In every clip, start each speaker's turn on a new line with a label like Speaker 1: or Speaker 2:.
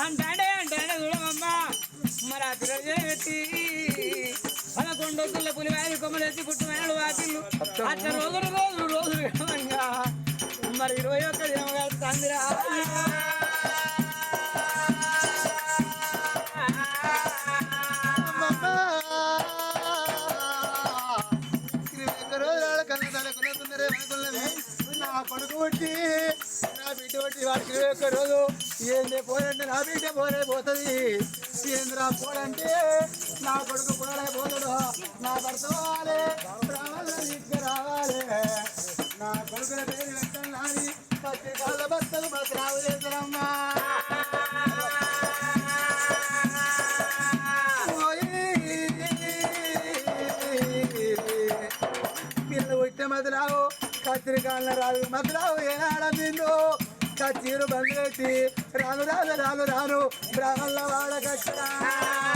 Speaker 1: అంటాడే అంటాడే చూడమమ్మా మరి ఆ పిల్లలు పెట్టి పదకొండు పిల్ల పులివారి కొమ్మలేసి పుట్టుమైనడు వాకిళ్ళు. అట్లా రోజులు రోజులు రోజులు మరి ఇరవై ఒక్క దినం తందిరా
Speaker 2: నా కొడుకు పుట్టి నా బిడ్డ పుట్టి వాడికి ఇరవై ఒక్క రోజు ఏంది పోరంటే నా బిడ్డ పోరే పోతుంది. ఏంద్రా పోరంటే నా కొడుకు పోరే పోతాడు. నా భర్త పోవాలి రావాలి ఇంటికి రావాలి. నా కొడుకుల పేరు వెంటనే నాది పత్రికాల భర్తలు మాకు రావు చేద్దరమ్మా పిల్ల పుట్టిన మధురావు కత్తిరికాళ్ళ రాదు మధురావు ఏనాడ నిన్ను కచ్చీరు బంగులెట్టి రాను రాను రాను రాను. బ్రాహ్మణ వాడ
Speaker 1: భవనాల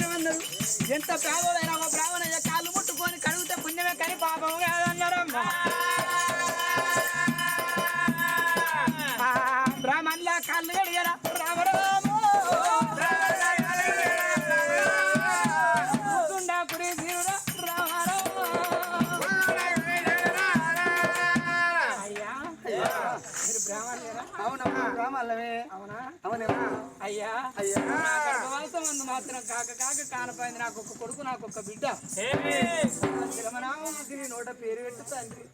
Speaker 1: తాకుల గోత్రం అన్నారు ఎంత పేదోడైనా ఒక బ్రాహ్మణ కాళ్ళు ముట్టుకొని కడిగితే పుణ్యమే కానీ పాపం కాదన్నారమ్మా కానపోయింది. నాకు ఒక కొడుకు నాకు ఒక బిడ్డ. తిరుమనామకి నీ నోట పేరు పెట్టు తండ్రి.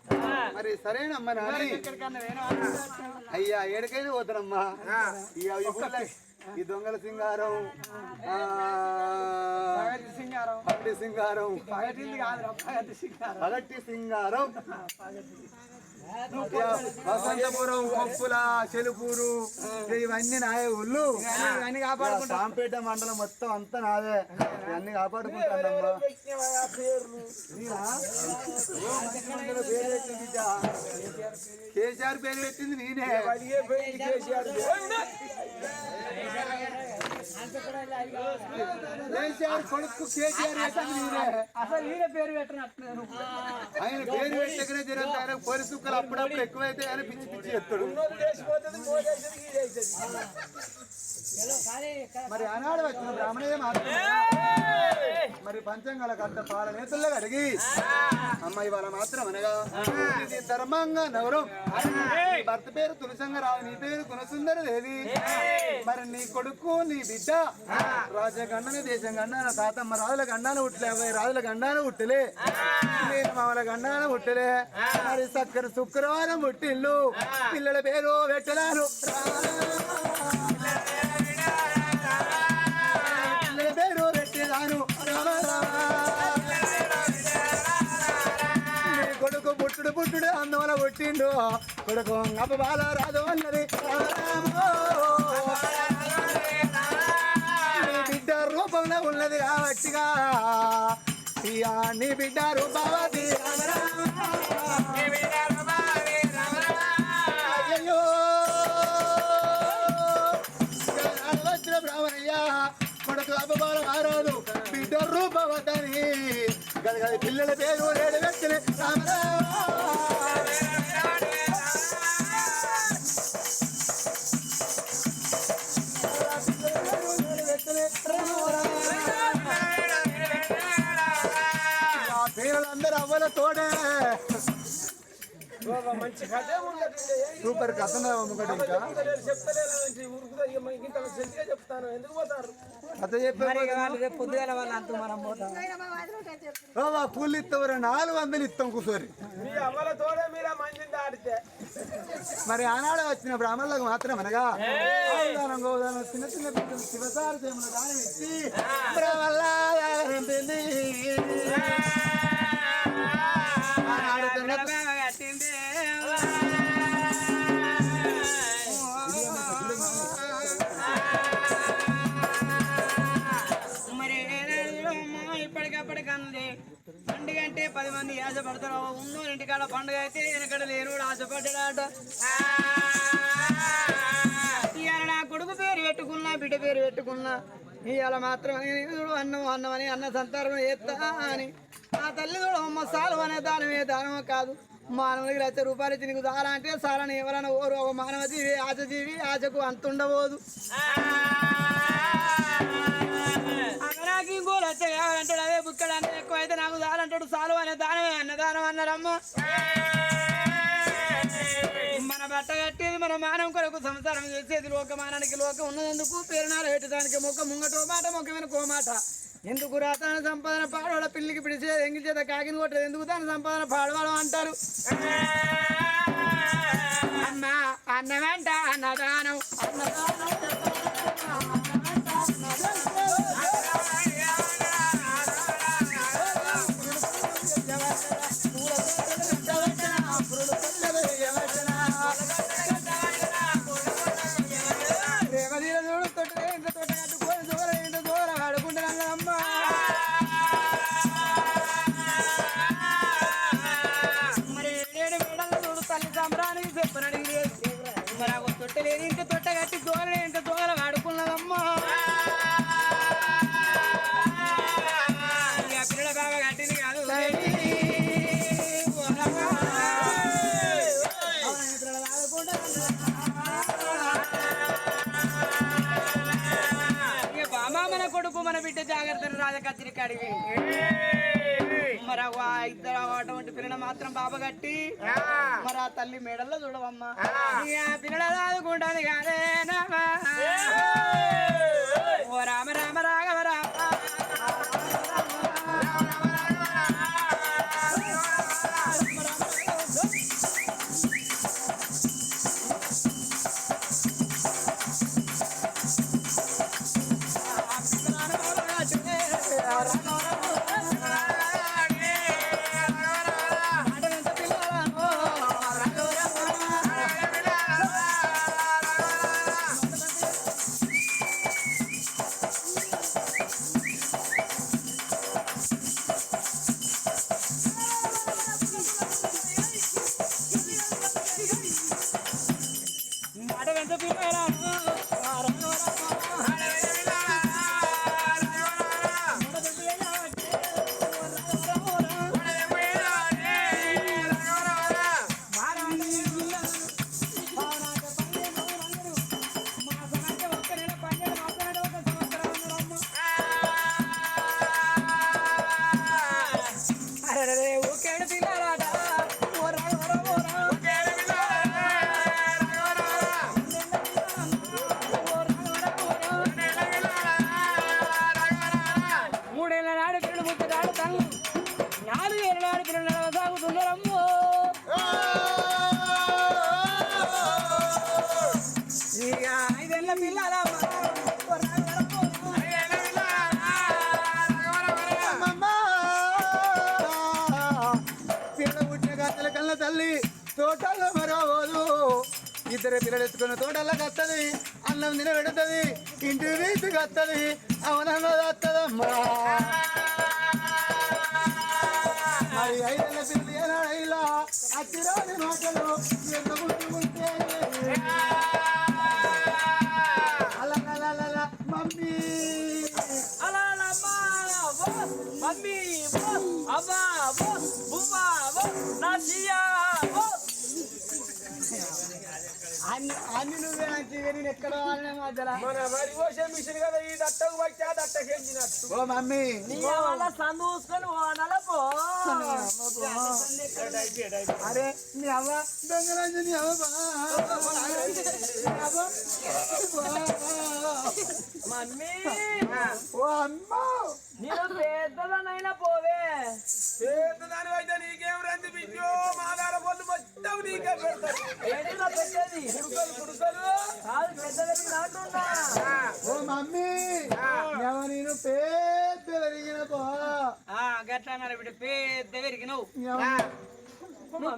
Speaker 2: మరి సరేనమ్మా నాని. అయ్యా ఏడికైనా పోతానమ్మా. ఈ దొంగల సింగారం ఆ,
Speaker 1: సింగారం.
Speaker 2: పగటి సింగారం.
Speaker 1: పగటింది కాదు పగటి సింగారం.
Speaker 2: పగటి సింగారం. వసంతపురం కొప్పుల చెలుపూరు ఇవన్నీ నాయే ఊళ్ళు
Speaker 1: ఇవన్నీ కాపాడుకుంటా.
Speaker 2: సాంపేట మండలం మొత్తం అంతా నాదే. ఇవన్నీ కాపాడుకుంటానమ్మా. కేసీఆర్ పేరు పెట్టింది నేనే. కేసీఆర్ కొడుకు కేసీఆర్
Speaker 1: అసలు ఈయన పేరు
Speaker 2: ఆయన పేరు పెట్టకనే జరుగుతుంది ఆయన కుక్కలు అప్పుడప్పుడు ఎక్కువైతే ఆయన పిచ్చి పిచ్చి ఎత్తాడు మరి ఆనాడు వచ్చిన బ్రాహ్మణే మాత్రం మరి పంచంగల కట్ట పాల నేతల్లో అడిగి అమ్మ ఇవాళ మాత్రం అనగా ఇది ధర్మంగా నవరం. భర్త పేరు తులసంగ రావు నీ పేరు కులసుందర దేవి మరి నీ కొడుకు నీ బిడ్డ బిడ్డ రాజగండన దేశం గండాన తాతమ్మ రాజుల గండాన ఉట్టలే అబ్బాయి రాజుల గండాన ఉట్టలే నేను మామల గండాన ఉట్టలే మరి చక్కర శుక్రవారం పుట్టిల్లు. పిల్లల పేరు పెట్టలారు పిల్లల పేరు పెట్టేదాను కొడుకు పుట్టుడు పుట్టుడు అందువల్ల పుట్టిండు. కొడుకు అప్ప బాల రాదు అన్నది. నీ ఉన్నది కాబట్టిగా. ఇయా నీ బిడ్డ రూపవతి అయ్యో వచ్చిన బ్రాహ్మణయ్య కొడుకు అపబాల మారాదు బిడ్డ రూపవతని గది గది పిల్లల పేరు ఏడు వ్యక్తులు పేర్లందరూ తోడే.
Speaker 3: మంచి కథే ఉండదు
Speaker 2: సూపర్ ఒకటి ఇంకా.
Speaker 3: చెప్తాను. ఎందుకు పోతారు?
Speaker 2: కథ
Speaker 1: పొద్దుగాల వాళ్ళు మనం పోతాం.
Speaker 2: బాబా కూలి ఇస్తావు నాలుగు వందలు ఇస్తాం
Speaker 3: మీ తోడే మీరు మంచిని
Speaker 2: ఆనాడు వచ్చిన బ్రాహ్మణులకు మాత్రం అనగా గోదానం గోదానం చిన్న చిన్న బిడ్డలు శివసారి చేముల దానం ఇచ్చి
Speaker 1: పండుగ అయితే వెనకడ లేను ఆశపడ్డాడట. ఇవాళ నా కొడుకు పేరు పెట్టుకున్నా బిడ్డ పేరు పెట్టుకున్నా. ఇవాళ మాత్రం చూడు అన్నం అన్నం అని అన్న సంతారం చేస్తా అని. ఆ తల్లి చూడు అమ్మ సాలు అనే దానమే దానమో కాదు. మానవునికి లక్ష రూపాయలు ఇచ్చి నీకు దారా అంటే సారని ఎవరైనా ఓరు ఒక మానవ జీవి ఆశ జీవి ఆశకు అంతుండబోదు. వచ్చే కావాలంటాడు అదే బుక్కడు అన్న ఎక్కువ అయితే నాకు చాలంటాడు. సాలు అనే దానమే అన్నదానం అన్నారమ్మ. మన బట్ట కట్టేది మన మానం కొరకు సంసారం చేసేది లోకమానానికి లోకం ఉన్నందుకు పేరునాలు పెట్టడానికి మొక్క ముంగటో మాట ముఖ్యమైన కోమాట ఎందుకు రాతాన సంపాదన పాడవాళ్ళ పిల్లికి పిలిచేది ఎంగి చేత కాకిని కొట్టదు? ఎందుకు తన సంపాదన పాడవాళ్ళం అంటారు? అన్న అన్నమంట అన్నదానం. మన కొడుకు మన బిడ్డ జాగ్రత్తను రాజ కచ్చిరి కడిగి. మరి ఆ ఇద్దరు అటువంటి పిల్లలు మాత్రం బాబ కట్టి మరి ఆ తల్లి మెడల్లో చూడవమ్మా. పిల్లలు చదువుకుంటాను కాదే నామా. ఓ రామ రామ రాఘవ రామ. తల్లి
Speaker 2: తోటల్లో మరవదు ఇద్దరు పిల్లలు ఎత్తుకున్న తోటల్లో కత్తది అన్నం తిన పెడుతుంది ఇంటి వీధికి కత్తది అవనంలో వస్తుందమ్మా మరి ఐదు పిల్లలు ఏనాడైలా అచ్చిరాని మాటలు ఎంత
Speaker 1: నా సియా అన్ని నువ్వే అంటే నేను ఎక్కడ
Speaker 3: మన వరి కోసే మిషన్ కదా ఈ దట్టకు వచ్చి ఆ దట్టకి ఎంచినట్టు
Speaker 2: ఓ మమ్మీ.
Speaker 1: నీ వల్ల సందూసుకొని ఓనలపో
Speaker 2: అరే నీ అవ్వ. దొంగలంజు నీ అవ్వ.
Speaker 1: మమ్మీ.
Speaker 2: ఓ అమ్మ.
Speaker 1: నేను పెద్దలనైనా పోవే.
Speaker 3: పేద దాని అయితే నీకేం రంది బిడ్డో? మాదార పొల్లు ఇష్టం నీకే
Speaker 1: ఏంటిరా పెట్టేది?
Speaker 2: ఓ మమ్మీ నేను పెద్ద పెరిగిన పో.
Speaker 1: గట్లా మరి బిడ్డ పెద్ద పెరిగి నువ్వు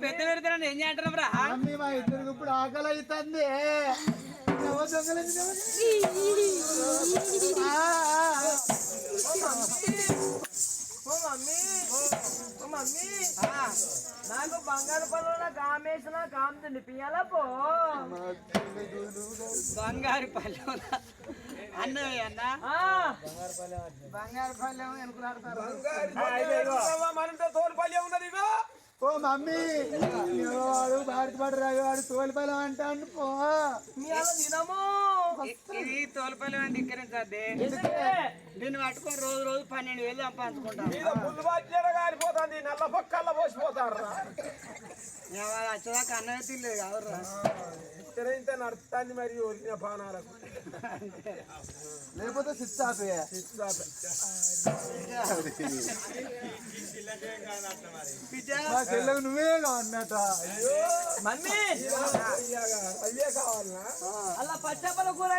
Speaker 1: పెద్ద పెరుగుతున్నా ఏం చేయంటున్నావు రా?
Speaker 2: మమ్మీ మా ఇద్దరికి ఇప్పుడు ఆకలి అవుతుంది దొంగలింది
Speaker 1: ఓ మమ్మీ. ఓ మమ్మీ. నాకు బంగారు పనుల కామేసిన కామ్ తినిపియాలా పో. బంగారు పల్లె అన్నయ్య అన్న. బంగారు పల్లె ఎనుకులాడతారు
Speaker 3: మనంటే తోలుపల్లి ఉన్నది ఇగో
Speaker 2: ఓ మమ్మీ వాడు భారత తోలిపలం అంటాను పో.
Speaker 1: మీ అలా తినము. ఇది తోలుపల్లి అని ధిక్కరించద్ది. దీన్ని పట్టుకొని రోజు రోజు పన్నెండు వేలు సంపాదించుకుంటాం.
Speaker 3: మీద పుల్లు బాధ్యత కాలిపోతుంది నల్ల పక్కల్లో పోసిపోతారు
Speaker 1: వచ్చేదాకా అన్నయ్య తినలేదు కాదురా.
Speaker 3: ఇంత నడుస్తుంది మరి ఒరిగిన పానాలకు
Speaker 2: లేకపోతే సిక్స్ ఆపే మా చెల్లెకు నువ్వే అన్నట
Speaker 1: మమ్మీ
Speaker 3: అయ్యే కావాలనా
Speaker 1: అలా పచ్చప్పల కూర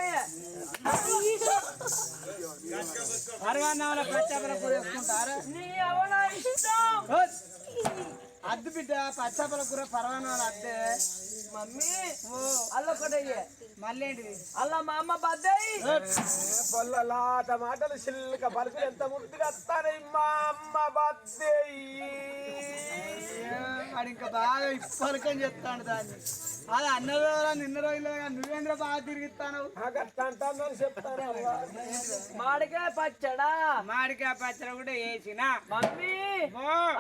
Speaker 1: అరవన్నాల పచ్చప్పల కూర వేసుకుంటారా నీ అవన ఇష్టం అద్దు బిడ్డ పచ్చాపల కూర పరవానాలు అద్దే. మమ్మీ అల్ల ఒకటయ్యే మళ్ళీ ఏంటిది? అల్ల మా అమ్మ బద్దాయి
Speaker 3: పొల్లలాట మాటలు సిల్క పలుకులు ఎంత ముద్దుగా వస్తాయి మా అమ్మ బద్దేయి
Speaker 1: వాడు ఇంకా బాగా ఇప్పలకని చెప్తాను దాన్ని అది అన్న రోజులా నిన్న రోజులో నువ్వేంద్ర బాగా తిరిగిస్తాను
Speaker 3: నాకు అట్లా అంటానని చెప్తాను
Speaker 1: మాడికాయ పచ్చడా మాడికాయ పచ్చడి కూడా వేసిన మమ్మీ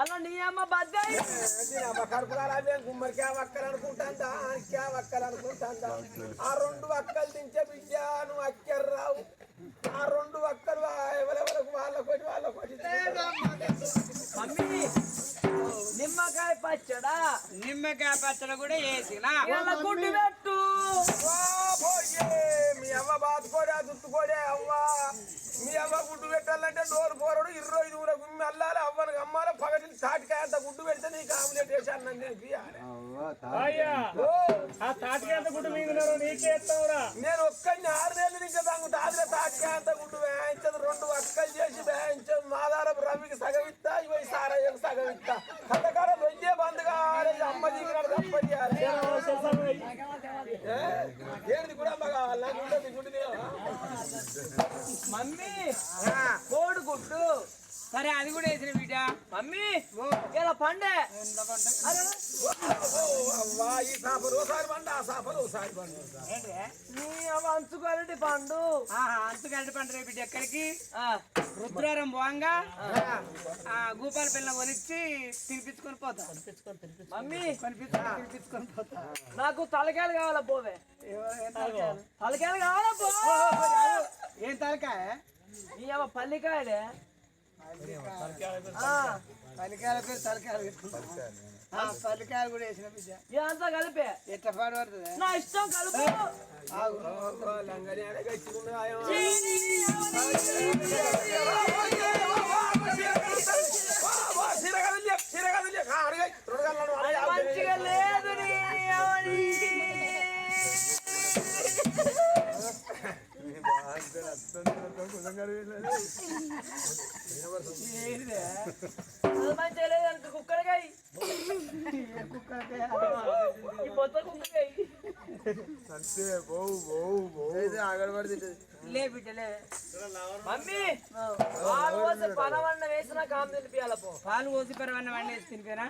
Speaker 1: అలా నీ అమ్మ. బద్దాయి
Speaker 3: ఏంటి అవ్వ కడుపు కాలాలి గుమ్మడికాయ వక్కలు అనుకుంటాందా ఆనక్కాయ వక్కలు అనుకుంటాందా ఆ రెండు వక్కలు దించే బిడ్డ నువ్వు అక్కరు రావు ఆ రెండు వక్కలు ఎవరెవరకు వాళ్ళకొటి వాళ్ళకొటి
Speaker 1: మమ్మీ నిమ్మకాయ పచ్చడా? నిమ్మకాయ పచ్చడి కూడా వేసిన. గుడ్డు పెట్టు.
Speaker 3: మీ అవ్వ బాతుకోడే దుత్తుకోడే అవ్వ. మీ అవ్వ గుడ్డు పెట్టాలంటే డోర్ పోరడు ఇరవై దూర గుమ్మి అల్లాలి. అవ్వను అమ్మాలి పగటి తాటికాయ అంత గుడ్డు పెడితే నీకు ఆమ్లెట్ వేసి అన్నం తినిపియాలి. ఓ,
Speaker 4: ఆ తాటికంత గుడ్డు మీద నీకే
Speaker 3: నేను ఒక్కడిని ఆరు నెలలు ఇంకా తాగు తాతిలో తాటికాయ అంత గుడ్డు వేయించదు రెండు వక్కలు చేసి వేయించదు మాదారపు రవికి సగం ఇస్తా ఇవి సారయ్యకు సగం ఇస్తా కథకాడ వెయ్యే బంద్ కావాలి అమ్మ దిగినాడు తప్పనియాలి ఏంటి కూడా అమ్మ కావాలి నాకు ఉండదు గుడ్డు తినవా?
Speaker 1: మమ్మీ కోడి గుడ్డు సరే అది కూడా వేసిన బిడ్డ మమ్మీ ఇలా పండే అరే
Speaker 3: ఓ, అవ్వా, ఈ చేపలు ఓసారి పండు ఆ ఓసారి పండు
Speaker 1: నీ అవ్వ అంచుకోవాలంటే పండు. అంచుకోవాలంటే పండు రేపు ఎక్కడికి? రుద్రారం పోంగా? గూపాల పిల్ల కొనిచ్చి తినిపించుకొని పోతా. మమ్మీ. తినిపించుకొని పోతా. నాకు తలకాయలు కావాలా పోవే? తలకాయలు. కావాలా పో? ఏం తలకాయ? నీ అవ్వ పల్లికాయడే పల్లికాయల పేరు తలకాయలు. పెట్టుకుంటా. ఆ, పల్లికాయలు కూడా వేసిన బిడ్డ ఇదంతా కలిపే ఎట్లా పాడు పడుతుంది నా ఇష్టం కలుపు మంచిగా ఏంటిదే? అది మంచిగా లేదు అనుకో, కుక్కడికాయ. లే బిడ్డలే మమ్మీ పాలు పోసి పరవన్న వేసినా కామ్ తినిపియాల పాలు పోసి పరవన్న వండి వేసి తినిపోయినా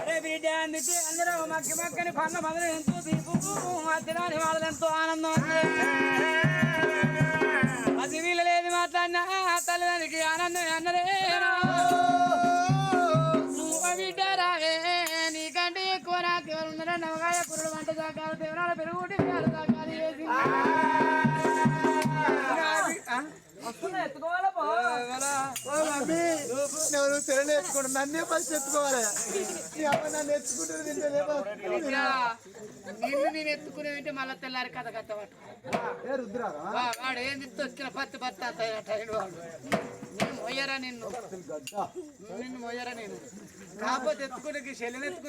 Speaker 1: అరే బిడ్డ అందుకే అందరూ మక్కి మక్కని పన్న మొదలు ఎంతో తీపు తినాలి వాళ్ళది ఎంతో ఆనందం అది వీళ్ళ లేదు మాట్లాడినా తల్లిదండ్రికి ఆనందం అన్నదే. నువ్వు బిడ్డ రావే నీకంటే ఎక్కువ నాకు ఎవరు నవగాయ కుర్రలు వంట దాకా దేవరాల పెరుగుటి దాకా దాకాలు వేసి వస్తున్నా
Speaker 2: నేను నన్నే ఫస్ట్ ఎత్తుకోవాలి అమ్మ నన్ను ఎత్తుకుంటుంది తింటేనేమో
Speaker 1: నిన్ను నేను ఎత్తుకునేంటే మళ్ళీ తెల్లారి కథ కథ వాడు ఏంది తొక్కిన పత్తి పత్తి అంత టైం వాడు మొయ్యరా నిన్ను నిన్ను మొయ్యరా నేను కాకపోతే ఎత్తుకుంటే ఈ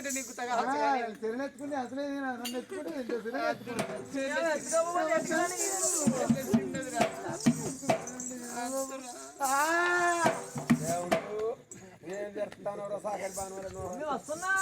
Speaker 1: నీకు
Speaker 2: తగ్గెత్తుకుంటే అసలే
Speaker 3: ఏం
Speaker 1: వస్తున్నా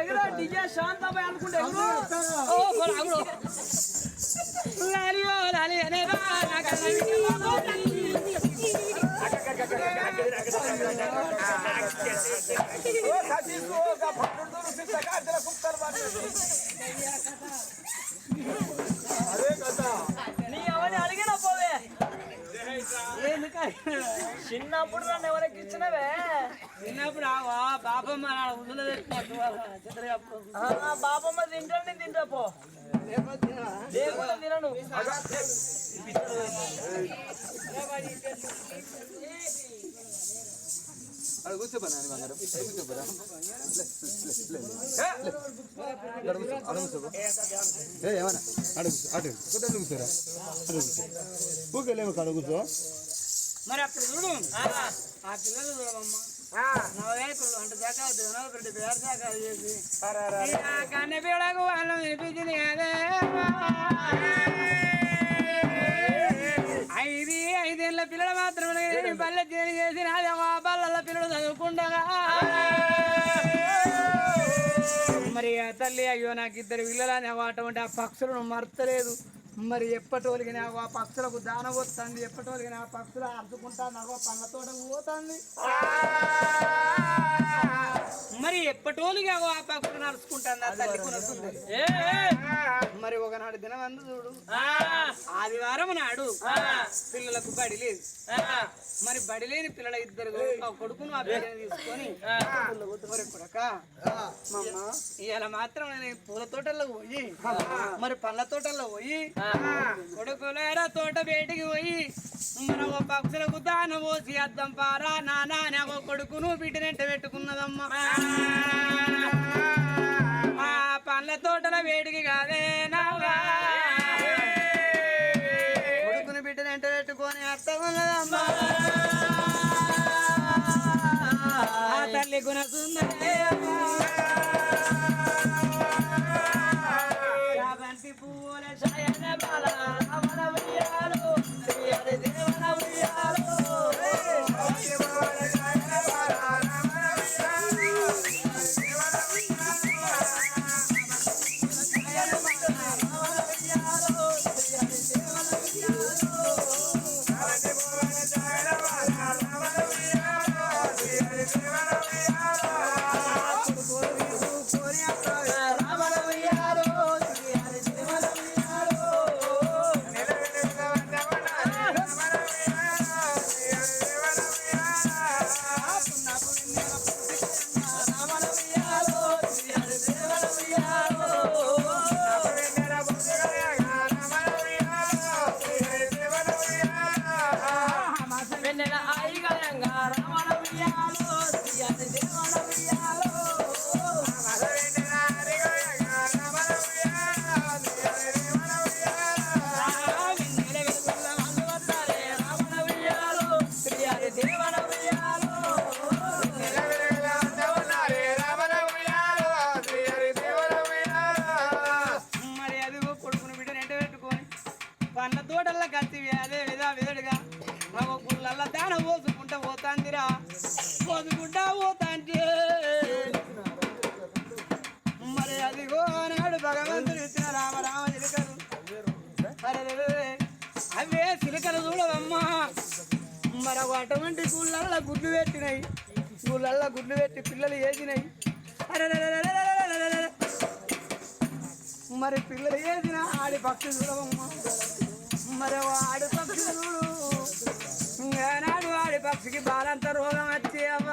Speaker 1: ఎగరా డిజే శాంతమై అనుకుంటే ఓ మరి అవును లాలి ఓ చిన్నప్పుడు నన్ను ఎవరికి ఇచ్చినవే? చిన్నప్పుడు ఆవా బాబమ్మ నా ఉదలు తెచ్చినట్టు బాబమ్మ తింటాను తింటా పో. లేకుండా తినను.
Speaker 2: అక్కడ కూర్చోపా నాని బంగారం కూర్చోపోరా కూర్చో అక్కడ కూర్చోపో ఏ ఏమన్నా అడుగు అటు కూర్చోరా అటు కూర్చో ఊకెళ్ళేమో అక్కడ కూర్చో.
Speaker 1: మరి అప్పుడు చూడు. ఆ. పిల్లలు చూడమ్మా నా వేకులు అంటే దాకా పేరు దాకా చేసి. వాళ్ళం వినిపించింది కదే. ఐదు ఐదేళ్ళ పిల్లలు మాత్రమే పల్లె చేరి చేసి నాదేమో ఆ పల్లెల పిల్లలు చదువుకుండగా. మరి ఆ తల్లి అయ్యో నాకు ఇద్దరు పిల్లలని అటువంటి ఆ పక్షులను మర్తలేదు. మరి ఎప్పటోలికి నాకు ఆ పక్షులకు దాన వస్తుంది ఎప్పటోలికి ఆ పక్షులు అరుచుకుంటా నాకు పండ్ల తోట పోతుంది మరి ఎప్పటోలికి ఆ పక్షులు నడుచుకుంటాను ఆ తల్లి మరి ఒకనాడు దినం అందు చూడు. ఆదివారం నాడు పిల్లలకు బడి లేదు. మరి బడి లేని పిల్లల ఇద్దరు కొడుకును ఆ బిడ్డని తీసుకొని మరి కొడక మమ్మ ఇవాళ మాత్రం నేను పూల తోటల్లో పోయి మరి పండ్ల తోటల్లో పోయి కొడుకులేరా తోట బయటికి పోయి మన ఓ పక్షులకు దాన పోసి అద్దం పారా నానా కొడుకును బిడ్డనెంట పెట్టుకున్నదమ్మా. ఆ పండ్ల తోటల వేడికి కాదే నావా. కొడుకుని బిడ్డని ఎంట పెట్టుకొని అర్థం ఉన్నదమ్మా. తల్లి గుణ సుందరే తోటల్లో కలిసి అదే విధా విధుడుగా. నాకు గుళ్ళల్లో దాన పోసుకుంటా పోతాందిరా. పోసుకుంటా పోతాంటే. మరి అదిగో ఆనాడు భగవంతుడు ఇచ్చిన రామ రామ చిలుకలు. అవే చిలుకలు చూడవమ్మా. మరి అటువంటి గుళ్ళల్లో గుడ్లు పెట్టినాయి. గుళ్ళల్లో గుడ్లు పెట్టి పిల్లలు వేసినాయి మరి పిల్లలు వేసిన ఆడి పక్షి చూడవమ్మా. మరి ఓ ఆడి పక్షి చూడు ఏనాడు పక్షికి బాలంత రోగం వచ్చి అవ్వ.